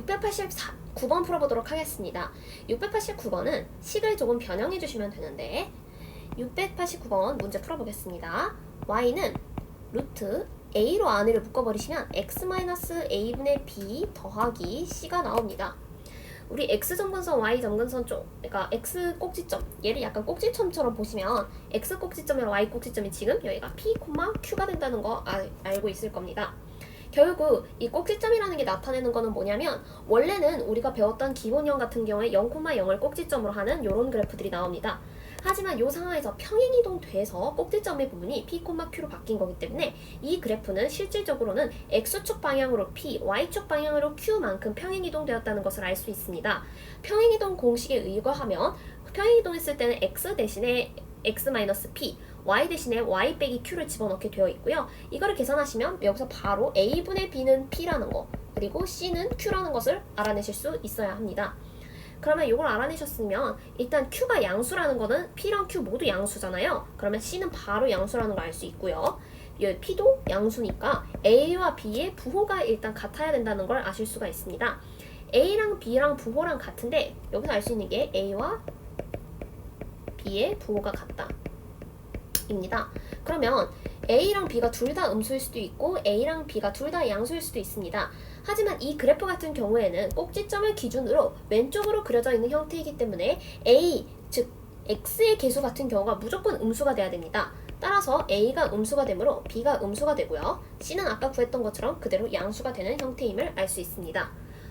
689번 풀어보도록 하겠습니다. 689번은 식을 조금 변형해 주시면 되는데 689번 문제 풀어보겠습니다. y는 루트 a로 안을 묶어버리시면 x-a분의 b 더하기 c가 나옵니다. 우리 x 점근선, y 점근선 쪽, 그러니까 x 꼭지점, 얘를 약간 꼭지점처럼 보시면 x 꼭지점이랑 y 꼭지점이 지금 여기가 p, q가 된다는 거 알, 알고 있을 겁니다. 결국 이 꼭지점이라는 게 나타내는 거는 뭐냐면 원래는 우리가 배웠던 기본형 같은 경우에 0,0을 꼭지점으로 하는 이런 그래프들이 나옵니다. 하지만 이 상황에서 평행이동 돼서 꼭지점의 부분이 p, q로 바뀐 거기 때문에 이 그래프는 실질적으로는 x축 방향으로 p, y축 방향으로 q만큼 평행이동 되었다는 것을 알 수 있습니다. 평행이동 공식에 의거하면 평행이동했을 때는 x 대신에 x-p, y 대신에 y 빼기 q를 집어넣게 되어 있고요. 이거를 계산하시면 여기서 바로 a분의 b는 p라는 거 그리고 c는 q라는 것을 알아내실 수 있어야 합니다. 그러면 이걸 알아내셨으면 일단 q가 양수라는 거는 p랑 q 모두 양수잖아요. 그러면 c는 바로 양수라는 걸 알 수 있고요. 이 p도 양수니까 a와 b의 부호가 일단 같아야 된다는 걸 아실 수가 있습니다. a랑 b랑 부호랑 같은데 여기서 알 수 있는 게 a와 b의 부호가 같다. 입니다. 그러면 A랑 B가 둘 다 음수일 수도 있고 A랑 B가 둘 다 양수일 수도 있습니다. 하지만 이 그래프 같은 경우에는 꼭지점을 기준으로 왼쪽으로 그려져 있는 형태이기 때문에 A, 즉 X의 개수 같은 경우가 무조건 음수가 돼야 됩니다. 따라서 A가 음수가 되므로 B가 음수가 되고요. C는 아까 구했던 것처럼 그대로 양수가 되는 형태임을 알 수 있습니다.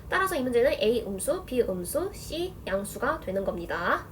따라서 이 문제는 A 음수, B 음수, C 양수가 되는 겁니다.